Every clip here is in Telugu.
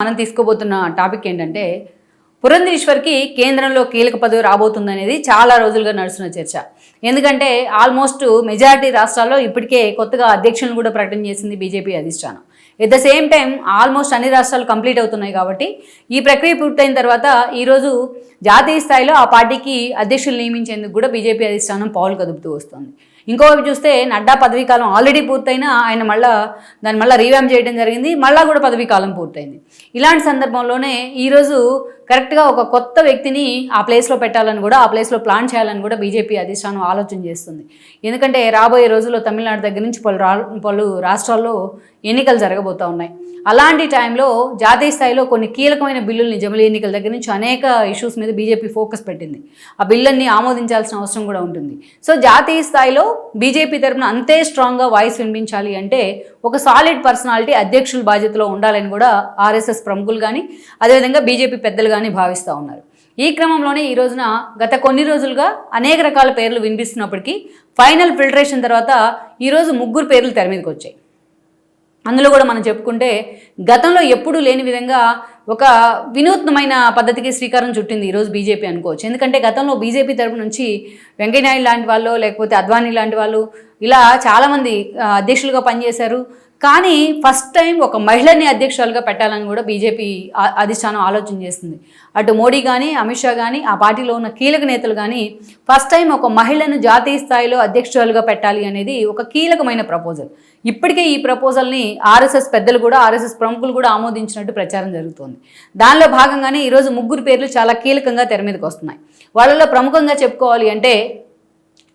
మనం తీసుకోబోతున్న టాపిక్ ఏంటంటే పురంధేశ్వర్కి కేంద్రంలో కీలక పదవి రాబోతుందనేది చాలా రోజులుగా నడుస్తున్న చర్చ. ఎందుకంటే ఆల్మోస్ట్ మెజారిటీ రాష్ట్రాల్లో ఇప్పటికే కొత్తగా అధ్యక్షులను కూడా ప్రకటన చేసింది బీజేపీ అధిష్టానం. At the same time almost అన్ని రాష్ట్రాలు కంప్లీట్ అవుతున్నాయి కాబట్టి ఈ ప్రక్రియ పూర్తయిన తర్వాత ఈరోజు జాతీయ స్థాయిలో ఆ పార్టీకి అధ్యక్షులు నియమించేందుకు కూడా బీజేపీ అధిష్టానం పావులు కదుపుతూ వస్తుంది. ఇంకోవైపు చూస్తే నడ్డా పదవీకాలం ఆల్రెడీ పూర్తయినా ఆయన మళ్ళా దాన్ని మళ్ళీ రీవ్యామ్ చేయడం జరిగింది. మళ్ళా కూడా పదవీ కాలం పూర్తయింది. ఇలాంటి సందర్భంలోనే ఈరోజు కరెక్ట్గా ఒక కొత్త వ్యక్తిని ఆ ప్లేస్లో పెట్టాలని కూడా ఆ ప్లేస్లో ప్లాన్ చేయాలని కూడా బీజేపీ అధిష్టానం ఆలోచన చేస్తుంది. ఎందుకంటే రాబోయే రోజుల్లో తమిళనాడు దగ్గర నుంచి పలు రా పలు రాష్ట్రాల్లో ఎన్నికలు జరగబోతూ ఉన్నాయి. అలాంటి టైంలో జాతీయ స్థాయిలో కొన్ని కీలకమైన బిల్లుల్ని జమిలి ఎన్నికల దగ్గర నుంచి అనేక ఇష్యూస్ మీద బీజేపీ ఫోకస్ పెట్టింది. ఆ బిల్లుల్ని ఆమోదించాల్సిన అవసరం కూడా ఉంటుంది. సో జాతీయ స్థాయిలో బీజేపీ తరఫున అంతే స్ట్రాంగ్గా వాయిస్ వినిపించాలి అంటే ఒక సాలిడ్ పర్సనాలిటీ అధ్యక్షుల బాధ్యతలో ఉండాలని కూడా ఆర్ఎస్ఎస్ ప్రముఖులు కానీ అదేవిధంగా బీజేపీ పెద్దలు కానీ భావిస్తూ ఉన్నారు. ఈ క్రమంలోనే ఈ రోజున గత కొన్ని రోజులుగా అనేక రకాల పేర్లు వినిపిస్తున్నప్పటికీ ఫైనల్ ఫిల్టరేషన్ తర్వాత ఈరోజు ముగ్గురు పేర్లు తెర మీదకి వచ్చాయి. అందులో కూడా మనం చెప్పుకుంటే గతంలో ఎప్పుడూ లేని విధంగా ఒక వినూత్నమైన పద్ధతికి శ్రీకారం చుట్టింది ఈరోజు బీజేపీ అనుకోవచ్చు. ఎందుకంటే గతంలో బీజేపీ తరపు నుంచి వెంకయ్యనాయుడు లాంటి వాళ్ళు లేకపోతే అద్వానీ లాంటి వాళ్ళు ఇలా చాలామంది అధ్యక్షులుగా పనిచేశారు. కానీ ఫస్ట్ టైం ఒక మహిళని అధ్యక్షురాలుగా పెట్టాలని కూడా బీజేపీ అధిష్టానం ఆలోచన చేసింది. అటు మోడీ కానీ అమిత్ షా కానీ ఆ పార్టీలో ఉన్న కీలక నేతలు కానీ ఫస్ట్ టైం ఒక మహిళను జాతీయ స్థాయిలో అధ్యక్షురాలుగా పెట్టాలి అనేది ఒక కీలకమైన ప్రపోజల్. ఇప్పటికే ఈ ప్రపోజల్ని ఆర్ఎస్ఎస్ పెద్దలు కూడా ఆర్ఎస్ఎస్ ప్రముఖులు కూడా ఆమోదించినట్టు ప్రచారం జరుగుతోంది. దానిలో భాగంగానే ఈరోజు ముగ్గురు పేర్లు చాలా కీలకంగా తెర మీదకి వస్తున్నాయి. వాళ్ళలో ప్రముఖంగా చెప్పుకోవాలి అంటే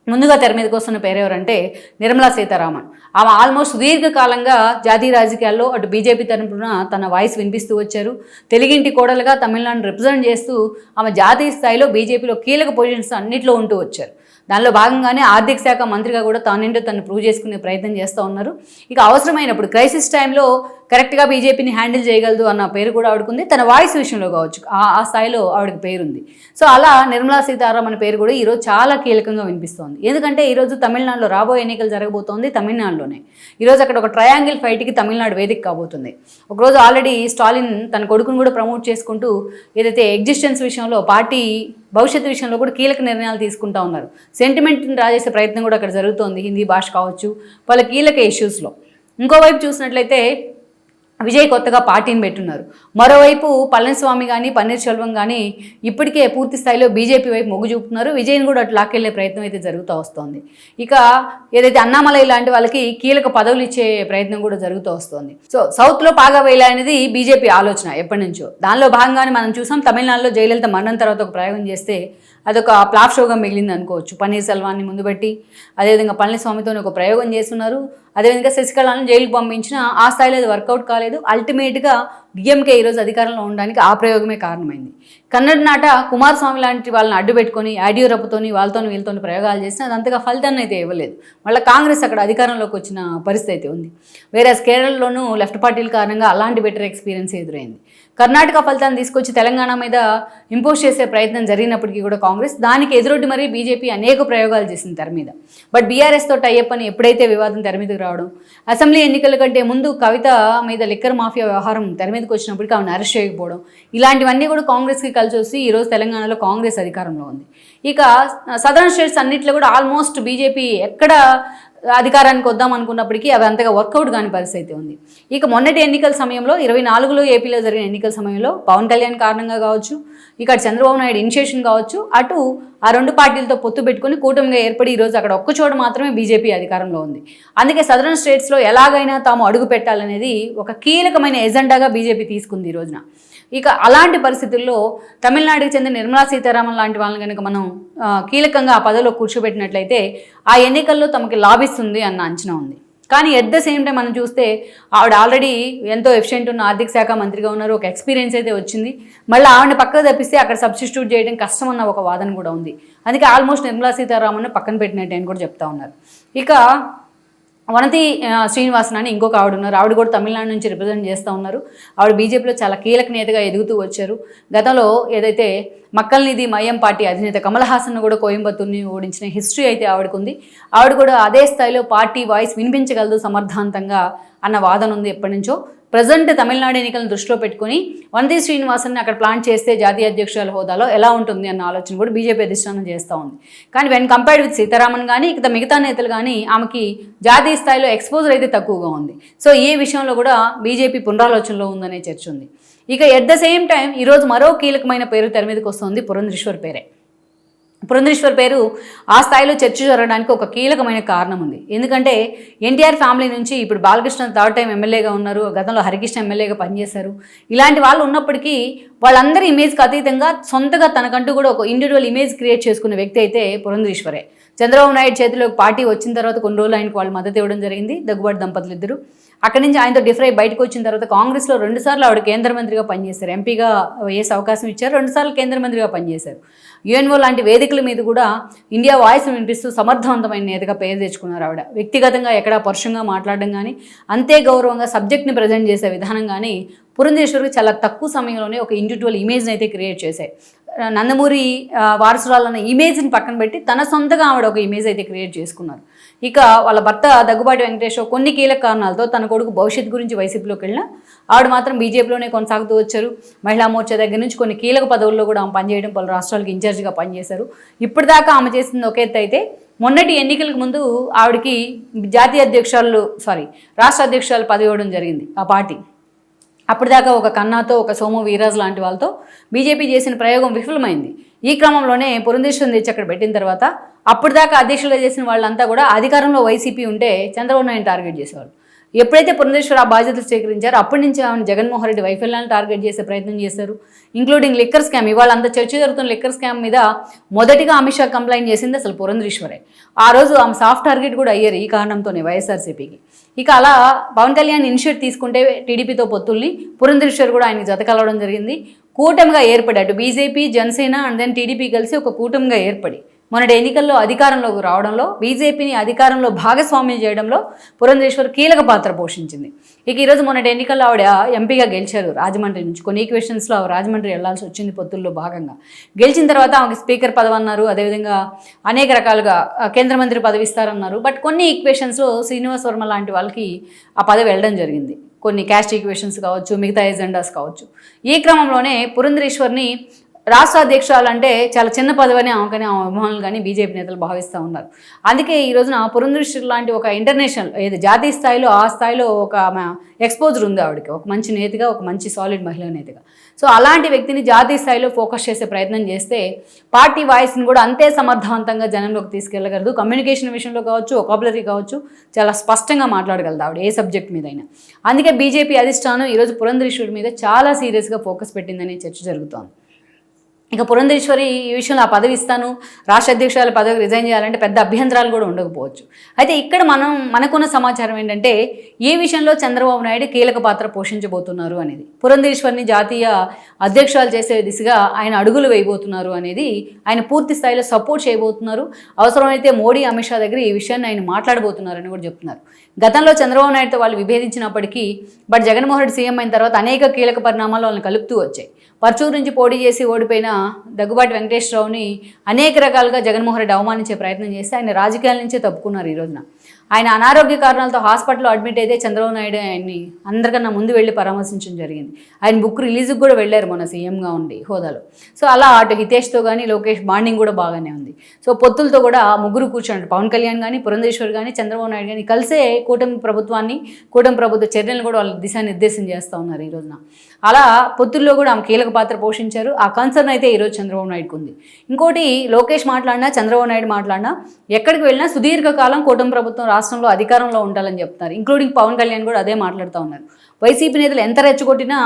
ముందుగా తెర మీదకి వస్తున్న పేరు ఎవరంటే నిర్మలా సీతారామన్. ఆమె ఆల్మోస్ట్ సుదీర్ఘకాలంగా జాతీయ రాజకీయాల్లో అటు బీజేపీ తరపున తన వాయిస్ వినిపిస్తూ వచ్చారు. తెలుగింటి కోడలుగా తమిళనాడును రిప్రజెంట్ చేస్తూ ఆమె జాతీయ స్థాయిలో బీజేపీలో కీలక పొజిషన్స్ అన్నింటిలో ఉంటూ వచ్చారు. దానిలో భాగంగానే ఆర్థిక శాఖ మంత్రిగా కూడా తానేంటో తను ప్రూవ్ చేసుకునే ప్రయత్నం చేస్తూ ఉన్నారు. ఇక అవసరమైనప్పుడు క్రైసిస్ టైంలో కరెక్ట్గా బీజేపీని హ్యాండిల్ చేయగలదు అన్న పేరు కూడా ఆవిడకుంది తన వాయిస్ విషయంలో కావచ్చు ఆ స్థాయిలో ఆవిడకి పేరుంది. సో అలా నిర్మలా సీతారామన్ పేరు కూడా ఈరోజు చాలా కీలకంగా వినిపిస్తోంది. ఎందుకంటే ఈరోజు తమిళనాడులో రాబోయే ఎన్నికలు జరగబోతోంది తమిళనాడులోనే. ఈరోజు అక్కడ ఒక ట్రయాంగిల్ ఫైట్కి తమిళనాడు వేదిక కాబోతుంది. ఒకరోజు ఆల్రెడీ స్టాలిన్ తన కొడుకును కూడా ప్రమోట్ చేసుకుంటూ ఏదైతే ఎగ్జిస్టెన్స్ విషయంలో పార్టీ భవిష్యత్తు విషయంలో కూడా కీలక నిర్ణయాలు తీసుకుంటా ఉన్నారు. సెంటిమెంట్ని రాజేసే ప్రయత్నం కూడా అక్కడ జరుగుతోంది. హిందీ భాష కావచ్చు వాళ్ళ కీలక ఇష్యూస్లో ఇంకోవైపు చూసినట్లయితే విజయ్ కొత్తగా పార్టీని పెట్టున్నారు. మరోవైపు పళనిస్వామి కానీ పన్నీర్సెల్వం కానీ ఇప్పటికే పూర్తి స్థాయిలో బీజేపీ వైపు మొగ్గు చూపుతున్నారు. విజయ్ని కూడా అటు లాక్కెళ్ళే ప్రయత్నం అయితే జరుగుతూ వస్తోంది. ఇక ఏదైతే అన్నామలై లాంటి వాళ్ళకి కీలక పదవులు ఇచ్చే ప్రయత్నం కూడా జరుగుతూ వస్తోంది. సో సౌత్లో పాగా వేయాలనేది బీజేపీ ఆలోచన ఎప్పటి నుంచో. దానిలో భాగంగానే మనం చూసాం తమిళనాడులో జయలలిత మరణం తర్వాత ఒక ప్రయోగం చేస్తే అదొక ప్లాప్ షోగా మిగిలింది అనుకోవచ్చు. పన్నీర్ సెల్వాన్ని ముందు పెట్టి అదేవిధంగా పళనిస్వామితో ఒక ప్రయోగం చేస్తున్నారు. అదేవిధంగా శశికళను జైలుకు పంపించిన ఆ స్థాయిలో అది వర్కౌట్ కాలేదు. అల్టిమేట్గా డిఎంకే ఈరోజు అధికారంలో ఉండడానికి ఆ ప్రయోగమే కారణమైంది. కన్నడ నాట కుమారస్వామి లాంటి వాళ్ళని అడ్డు పెట్టుకొని యాడ్యూరప్పతోని వాళ్ళతో వీళ్ళతో ప్రయోగాలు చేసినా అది అంతగా ఫలితాన్ని అయితే ఇవ్వలేదు. మళ్ళీ కాంగ్రెస్ అక్కడ అధికారంలోకి వచ్చిన పరిస్థితి అయితే ఉంది. వేరే కేరళలోనూ లెఫ్ట్ పార్టీల కారణంగా అలాంటి బెటర్ ఎక్స్పీరియన్స్ ఎదురైంది. కర్ణాటక ఫలితాన్ని తీసుకొచ్చి తెలంగాణ మీద ఇంపోజ్ చేసే ప్రయత్నం జరిగినప్పటికీ కూడా కాంగ్రెస్ దానికి ఎదురొడ్డి మరీ బీజేపీ అనేక ప్రయోగాలు చేసింది తెర మీద. బట్ బీఆర్ఎస్తో టైఅప్ అని ఎప్పుడైతే వివాదం తెర మీదకి రావడం అసెంబ్లీ ఎన్నికల కంటే ముందు కవిత మీద లిక్కర్ మాఫియా వ్యవహారం తెర మీదకి వచ్చినప్పటికీ ఆమెను అరెస్ట్ చేయకపోవడం. ఇలాంటివన్నీ కూడా కాంగ్రెస్కి కలిసి వచ్చి ఈరోజు తెలంగాణలో కాంగ్రెస్ అధికారంలో ఉంది. ఇక సదరన్ స్టేట్స్ అన్నింటిలో కూడా ఆల్మోస్ట్ బీజేపీ ఎక్కడ అధికారానికి వద్దాం అనుకున్నప్పటికీ అవి అంతగా వర్కౌట్ కాని పరిస్థితి ఉంది. ఇక మొన్నటి ఎన్నికల సమయంలో ఇరవై నాలుగులో ఏపీలో జరిగిన ఎన్నికల సమయంలో పవన్ కళ్యాణ్ కారణంగా కావచ్చు ఇక్కడ చంద్రబాబు నాయుడు ఇనిషియేషన్ కావచ్చు అటు ఆ రెండు పార్టీలతో పొత్తు పెట్టుకుని కూటమిగా ఏర్పడి ఈరోజు అక్కడ ఒక్క చోట మాత్రమే బీజేపీ అధికారంలో ఉంది. అందుకే సదరన్ స్టేట్స్లో ఎలాగైనా తాము అడుగు పెట్టాలనేది ఒక కీలకమైన ఎజెండాగా బీజేపీ తీసుకుంది ఈ రోజున. ఇక అలాంటి పరిస్థితుల్లో తమిళనాడుకి చెందిన నిర్మలా సీతారామన్ లాంటి వాళ్ళని కనుక మనం కీలకంగా ఆ పదవిలో కూర్చోబెట్టినట్లయితే ఆ ఎన్నికల్లో తమకి లాభిస్తుంది అన్న అంచనా ఉంది. కానీ ఎట్ ద సేమ్ టైం మనం చూస్తే ఆవిడ ఆల్రెడీ ఎంతో ఎఫిషియెంట్ ఉన్న ఆర్థిక శాఖ మంత్రిగా ఉన్నారు ఒక ఎక్స్పీరియన్స్ అయితే వచ్చింది. మళ్ళీ ఆవిడని పక్కకు తప్పిస్తే అక్కడ సబ్స్టిట్యూట్ చేయడం కష్టం అన్న ఒక వాదన కూడా ఉంది. అందుకే ఆల్మోస్ట్ నిర్మలా సీతారామన్ పక్కన పెట్టినట్టు అని కూడా చెప్తా ఉన్నారు. ఇక వనతి శ్రీనివాసన్ అని ఇంకొక ఆవిడ ఉన్నారు. ఆవిడ కూడా తమిళనాడు నుంచి రిప్రజెంట్ చేస్తూ ఉన్నారు. ఆవిడ బీజేపీలో చాలా కీలక నేతగా ఎదుగుతూ వచ్చారు. గతంలో ఏదైతే మక్కల్ నిధి మయం పార్టీ అధినేత కమల్ హాసన్ కూడా కోయంబత్తూర్ని ఓడించిన హిస్టరీ అయితే ఆవిడకుంది. ఆవిడ కూడా అదే స్థాయిలో పార్టీ వాయిస్ వినిపించగలదు సమర్థవంతంగా అన్న వాదన ఉంది ఎప్పటి నుంచో. ప్రజెంట్ తమిళనాడు ఎన్నికలను దృష్టిలో పెట్టుకుని వంతి శ్రీనివాసన్ అక్కడ ప్లాన్ చేస్తే జాతీయ అధ్యక్షుల హోదాలో ఎలా ఉంటుంది అన్న ఆలోచన కూడా బీజేపీ అధిష్టానం చేస్తూ ఉంది. కానీ వెన్ కంపేర్డ్ విత్ సీతారామన్ కానీ ఇక మిగతా నేతలు కానీ ఆమెకి జాతీయ స్థాయిలో ఎక్స్పోజర్ అయితే తక్కువగా ఉంది. సో ఈ విషయంలో కూడా బీజేపీ పునరాలోచనలో ఉందనే చర్చ ఉంది. ఇక ఎట్ ద సేమ్ టైం ఈరోజు మరో కీలకమైన పేరు తెర మీదకి వస్తుంది పురంధేశ్వర్ పేరే. పురంధేశ్వర్ పేరు ఆ స్థాయిలో చర్చ జరగడానికి ఒక కీలకమైన కారణం ఉంది. ఎందుకంటే ఎన్టీఆర్ ఫ్యామిలీ నుంచి ఇప్పుడు బాలకృష్ణ థర్డ్ టైం ఎమ్మెల్యేగా ఉన్నారు గతంలో హరికృష్ణ ఎమ్మెల్యేగా పనిచేశారు. ఇలాంటి వాళ్ళు ఉన్నప్పటికీ వాళ్ళందరి ఇమేజ్కి అతీతంగా సొంతగా తనకంటూ కూడా ఒక ఇండివిజువల్ ఇమేజ్ క్రియేట్ చేసుకున్న వ్యక్తి అయితే పురంధేశ్వరే చంద్రబాబు నాయుడు చేతిలో పార్టీ వచ్చిన తర్వాత కొన్ని రోజులు ఆయనకు వాళ్ళు మద్దతు ఇవ్వడం జరిగింది. దగ్గుబాటు దంపతులు ఇద్దరు. అక్కడి నుంచి ఆయనతో డిఫర్ అయ్యి బయటకు వచ్చిన తర్వాత కాంగ్రెస్లో రెండుసార్లు ఆవిడ కేంద్ర మంత్రిగా పనిచేశారు. ఎంపీగా వేసే అవకాశం ఇచ్చారు. రెండుసార్లు కేంద్ర మంత్రిగా పనిచేశారు. యుఎన్ఓ లాంటి వేదికల మీద కూడా ఇండియా వాయిస్ వినిపిస్తూ సమర్థవంతమైన నేతగా పేరు తెచ్చుకున్నారు ఆవిడ. వ్యక్తిగతంగా ఎక్కడా పరుషంగా మాట్లాడడం కానీ అంతే గౌరవంగా సబ్జెక్ట్ని ప్రజెంట్ చేసే విధానం కానీ పురంధేశ్వరికి చాలా తక్కువ సమయంలోనే ఒక ఇండివిజువల్ ఇమేజ్ని అయితే క్రియేట్ చేశాయి. నందమూరి వారసురాలన్న ఇమేజ్ని పక్కన పెట్టి తన సొంతగా ఆవిడ ఒక ఇమేజ్ అయితే క్రియేట్ చేసుకున్నారు. ఇక వాళ్ళ భర్త దగ్గుబాటి వెంకటేశ్వర కొన్ని కీలక కారణాలతో తన కొడుకు భవిష్యత్ గురించి వైసీపీలోకి వెళ్ళినా ఆవిడ మాత్రం బీజేపీలోనే కొనసాగుతూ వచ్చారు. మహిళా మోర్చా దగ్గర నుంచి కొన్ని కీలక పదవుల్లో కూడా ఆమె పనిచేయడం పలు రాష్ట్రాలకు ఇన్ఛార్జిగా పనిచేశారు. ఇప్పటిదాకా ఆమె చేసింది ఒక ఎత్తు అయితే మొన్నటి ఎన్నికలకు ముందు ఆవిడకి జాతీయ అధ్యక్షాలు సారీ రాష్ట్ర అధ్యక్షులు పదవి ఇవ్వడం జరిగింది ఆ పార్టీ. అప్పటిదాకా ఒక కన్నాతో ఒక సోము వీరాజ్ లాంటి వాళ్ళతో బీజేపీ చేసిన ప్రయోగం విఫలమైంది. ఈ క్రమంలోనే పురంధేశ్వరం తెచ్చి అక్కడ పెట్టిన తర్వాత అప్పటిదాకా అధ్యక్షులుగా చేసిన వాళ్ళంతా కూడా అధికారంలో వైసీపీ ఉంటే చంద్రబాబు నాయుడు టార్గెట్ చేసేవాళ్ళు. ఎప్పుడైతే పురంధేశ్వర ఆ బాధ్యతలు స్వీకరించారో అప్పటి నుంచి ఆమె జగన్మోహన్ రెడ్డి వైఫల్యాన్ని టార్గెట్ చేసే ప్రయత్నం చేశారు ఇంక్లూడింగ్ లిక్కర్ స్కామ్ ఇవాళ అంత చర్చ జరుగుతున్న లిక్కర్ స్కామ్ మీద మొదటిగా అమిత్ షా కంప్లైంట్ చేసింది అసలు పురంధేశ్వరే ఆ రోజు ఆమె సాఫ్ట్ టార్గెట్ కూడా అయ్యారు ఈ కారణంతోనే వైఎస్ఆర్సీపీకి. ఇక అలా పవన్ కళ్యాణ్ ఇనిషియేట్ తీసుకుంటే టీడీపీతో పొత్తుల్ని పురంధేశ్వర్ కూడా ఆయన జత కలవడం జరిగింది. కూటమిగా ఏర్పడి అటు BJP Janasena and then TDP కలిసి ఒక కూటమిగా ఏర్పడి. మొన్నటి ఎన్నికల్లో అధికారంలోకి రావడంలో బీజేపీని అధికారంలో భాగస్వామ్యం చేయడంలో పురంధేశ్వర్ కీలక పాత్ర పోషించింది. ఇక ఈరోజు మొన్నటి ఎన్నికల్లో ఆవిడ ఎంపీగా గెలిచారు. రాజమండ్రి నుంచి కొన్ని ఈక్వేషన్స్లో ఆవిడ రాజమండ్రి వెళ్ళాల్సి వచ్చింది పొత్తుల్లో భాగంగా. గెలిచిన తర్వాత ఆమెకి స్పీకర్ పదవి అన్నారు. అదేవిధంగా అనేక రకాలుగా కేంద్ర మంత్రి పదవి ఇస్తారన్నారు. బట్ కొన్ని ఈక్వేషన్స్లో శ్రీనివాస్ వర్మ లాంటి వాళ్ళకి ఆ పదవి వెళ్ళడం జరిగింది. కొన్ని క్యాస్ట్ ఈక్వేషన్స్ కావచ్చు మిగతా ఎజెండాస్ కావచ్చు. ఈ క్రమంలోనే పురంధరేశ్వర్ని రాష్ట్ర అధ్యక్షురాలు అంటే చాలా చిన్న పదవని ఆమెకని ఆమె అభిమానులు కానీ బీజేపీ నేతలు భావిస్తూ ఉన్నారు. అందుకే ఈ రోజున పురంధరేశ్వర్ లాంటి ఒక ఇంటర్నేషనల్ ఏది జాతీయ స్థాయిలో ఆ స్థాయిలో ఒక ఎక్స్పోజర్ ఉంది ఆవిడకి. ఒక మంచి నేతగా ఒక మంచి సాలిడ్ మహిళా నేతగా. సో అలాంటి వ్యక్తిని జాతీయ స్థాయిలో ఫోకస్ చేసే ప్రయత్నం చేస్తే పార్టీ వాయిస్ని కూడా అంతే సమర్థవంతంగా జనంలోకి తీసుకెళ్ళగలదు. కమ్యూనికేషన్ విషయంలో కావచ్చు ఒకాబులరీ కావచ్చు చాలా స్పష్టంగా మాట్లాడగలదు ఆవిడ ఏ సబ్జెక్ట్ మీదైనా. అందుకే బీజేపీ అధిష్టానం ఈరోజు పురంధరేశ్వరి మీద చాలా సీరియస్గా ఫోకస్ పెట్టిందనే చర్చ జరుగుతోంది. ఇక పురంధేశ్వరి ఈ విషయంలో ఆ పదవి ఇస్తాను. రాష్ట్ర అధ్యక్షురాల పదవి రిజైన్ చేయాలంటే పెద్ద అభ్యంతరాలు కూడా ఉండకపోవచ్చు. అయితే ఇక్కడ మనం మనకున్న సమాచారం ఏంటంటే ఏ విషయంలో చంద్రబాబు నాయుడు కీలక పాత్ర పోషించబోతున్నారు అనేది. పురంధేశ్వరిని జాతీయ అధ్యక్షురాలు చేసే దిశగా ఆయన అడుగులు వేయబోతున్నారు అనేది ఆయన పూర్తి స్థాయిలో సపోర్ట్ చేయబోతున్నారు. అవసరమైతే మోడీ అమిత్ షా దగ్గర ఈ విషయాన్ని ఆయన మాట్లాడబోతున్నారని కూడా చెప్తున్నారు. గతంలో చంద్రబాబు నాయుడుతో వాళ్ళు విభేదించినప్పటికీ బట్ జగన్మోహన్ రెడ్డి సీఎం అయిన తర్వాత అనేక కీలక పరిణామాలు వాళ్ళని కలుపుతూ వచ్చాయి. పర్చూరు నుంచి పోటీ చేసి ఓడిపోయిన దగ్గుబాటి వెంకటేశ్వరరావుని అనేక రకాలుగా జగన్మోహన్ రెడ్డి అవమానించే ప్రయత్నం చేస్తే ఆయన రాజకీయాల నుంచే తప్పుకున్నారు ఈ రోజున. ఆయన అనారోగ్య కారణాలతో హాస్పిటల్లో అడ్మిట్ అయితే చంద్రబాబు నాయుడు ఆయన్ని అందరికన్నా ముందు వెళ్ళి పరామర్శించడం జరిగింది. ఆయన బుక్ రిలీజ్కి కూడా వెళ్ళారు మొన్న సీఎంగా ఉండి హోదాలో. సో అలా అటు హితేష్తో కానీ లోకేష్ బాండింగ్ కూడా బాగానే ఉంది. సో పొత్తులతో కూడా ముగ్గురు కూర్చున్నారు. పవన్ కళ్యాణ్ కానీ పురంధేశ్వర్ కానీ చంద్రబాబు నాయుడు కానీ కలిసే కూటమి ప్రభుత్వాన్ని కూటమి ప్రభుత్వ చర్యలను కూడా వాళ్ళు దిశానిర్దేశం చేస్తూ ఉన్నారు ఈ రోజున. అలా పొత్తుల్లో కూడా ఆమె కీలక పాత్ర పోషించారు. ఆ కన్సర్న్ అయితే ఈరోజు చంద్రబాబు నాయుడుకు ఉంది. ఇంకోటి లోకేష్ మాట్లాడినా చంద్రబాబు నాయుడు మాట్లాడినా ఎక్కడికి వెళ్ళినా సుదీర్ఘకాలం కూటమి ప్రభుత్వం రాష్ట్రంలో అధికారంలో ఉండాలని చెప్తున్నారు. ఇంక్లూడింగ్ పవన్ కళ్యాణ్ కూడా అదే మాట్లాడుతూ ఉన్నారు. వైసీపీ నేతలు ఎంత రెచ్చగొట్టినా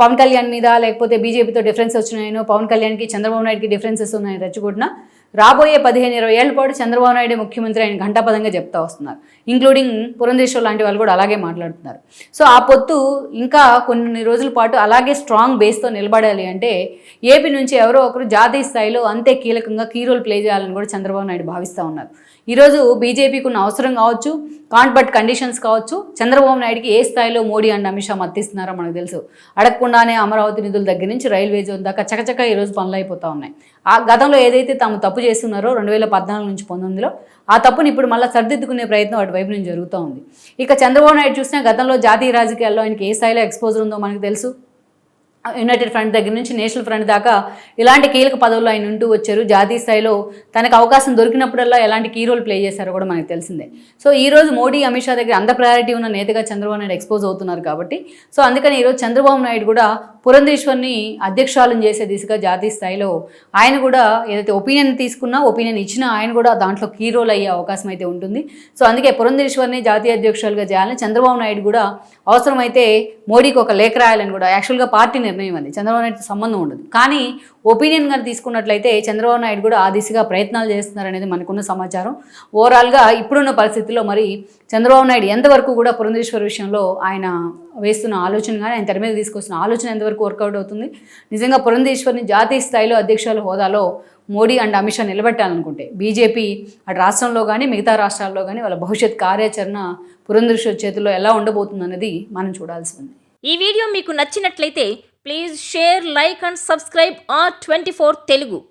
పవన్ కళ్యాణ్ మీద లేకపోతే బీజేపీతో డిఫరెన్స్ వచ్చినాయనో పవన్ కళ్యాణ్కి చంద్రబాబు నాయుడుకి డిఫరెన్సెస్ ఉన్నాయని రెచ్చగొట్టినా రాబోయే పదిహేను ఇరవై ఏళ్ళ పాటు చంద్రబాబు నాయుడు ముఖ్యమంత్రి ఆయన ఘంటాపదంగా చెప్తా వస్తున్నారు. ఇంక్లూడింగ్ పురంధేశ్వర్ లాంటి వాళ్ళు కూడా అలాగే మాట్లాడుతున్నారు. సో ఆ పొత్తు ఇంకా కొన్ని రోజుల పాటు అలాగే స్ట్రాంగ్ బేస్తో నిలబడాలి అంటే ఏపీ నుంచి ఎవరో ఒకరు జాతీయ స్థాయిలో అంతే కీలకంగా కీ రోల్ ప్లే చేయాలని కూడా చంద్రబాబు నాయుడు భావిస్తూ ఉన్నారు. ఈరోజు బీజేపీకి ఉన్న అవసరం కావచ్చు కాంట్ బట్ కండిషన్స్ కావచ్చు చంద్రబాబు నాయుడుకి ఏ స్థాయిలో మోడీ అండ్ అమిత్ షా మద్దతిస్తున్నారో మనకు తెలుసు. అడగకుండానే అమరావతి నిధుల దగ్గర నుంచి రైల్వే జోన్ దాకా చకచక ఈరోజు పనులు అయిపోతూ ఉన్నాయి. ఆ గతంలో ఏదైతే తాము తప్పు చేస్తున్నారో రెండు వేల పద్నాలుగు నుంచి పంతొమ్మిదిలో ఆ తప్పుని ఇప్పుడు మళ్ళీ సరిదిద్దుకునే ప్రయత్నం అటువైపు నుంచి జరుగుతూ ఉంది. ఇక చంద్రబాబు నాయుడు చూసినా గతంలో జాతీయ రాజకీయాల్లో ఆయనకి ఏ స్థాయిలో ఎక్స్పోజర్ ఉందో మనకు తెలుసు. యునైటెడ్ ఫ్రంట్ దగ్గర నుంచి నేషనల్ ఫ్రంట్ దాకా ఇలాంటి కీలక పదవుల్లో ఆయన ఉంటూ వచ్చారు. జాతీయ స్థాయిలో తనకు అవకాశం దొరికినప్పుడల్లా ఎలాంటి కీ రోల్ ప్లే చేశారో కూడా మనకు తెలిసిందే. సో ఈ రోజు మోడీ అమిత్ షా దగ్గర అంత ప్రయారిటీ ఉన్న నేతగా చంద్రబాబు నాయుడు ఎక్స్పోజ్ అవుతున్నారు కాబట్టి సో అందుకని ఈరోజు చంద్రబాబు నాయుడు కూడా పురంధేశ్వర్ని అధ్యక్షాలను చేసే దిశగా జాతీయ స్థాయిలో ఆయన కూడా ఏదైతే ఒపీనియన్ తీసుకున్నా ఒపీనియన్ ఇచ్చినా ఆయన కూడా దాంట్లో కీ రోల్ అయ్యే అవకాశం అయితే ఉంటుంది. సో అందుకే పురంధేశ్వర్ని జాతీయ అధ్యక్షులుగా చేయాలని చంద్రబాబు నాయుడు కూడా అవసరమైతే మోడీకి ఒక లేఖ రాయాలని కూడా యాక్చువల్గా పార్టీ నిర్ణయం అది. చంద్రబాబు నాయుడుతో సంబంధం ఉండదు. కానీ ఒపీనియన్ కానీ తీసుకున్నట్లయితే చంద్రబాబు నాయుడు కూడా ఆ దిశగా ప్రయత్నాలు చేస్తున్నారనేది మనకున్న సమాచారం. ఓవరాల్గా ఇప్పుడున్న పరిస్థితుల్లో మరి చంద్రబాబు నాయుడు ఎంతవరకు కూడా పురంధేశ్వర్ విషయంలో ఆయన వేస్తున్న ఆలోచన కానీ ఆయన తెర మీద తీసుకొస్తున్న ఆలోచన ఎంతవరకు వర్కౌట్ అవుతుంది? నిజంగా పురంధేశ్వర్ని జాతీయ స్థాయిలో అధ్యక్షుల హోదాలో మోడీ అండ్ అమిత్ షా నిలబెట్టాలనుకుంటే బీజేపీ అటు రాష్ట్రంలో కానీ మిగతా రాష్ట్రాల్లో కానీ వాళ్ళ భవిష్యత్ కార్యాచరణ పురంధేశ్వర్ చేతుల్లో ఎలా ఉండబోతుంది అన్నది మనం చూడాల్సి ఉంది. ఈ వీడియో మీకు నచ్చినట్లయితే please share like and subscribe R twenty four Telugu.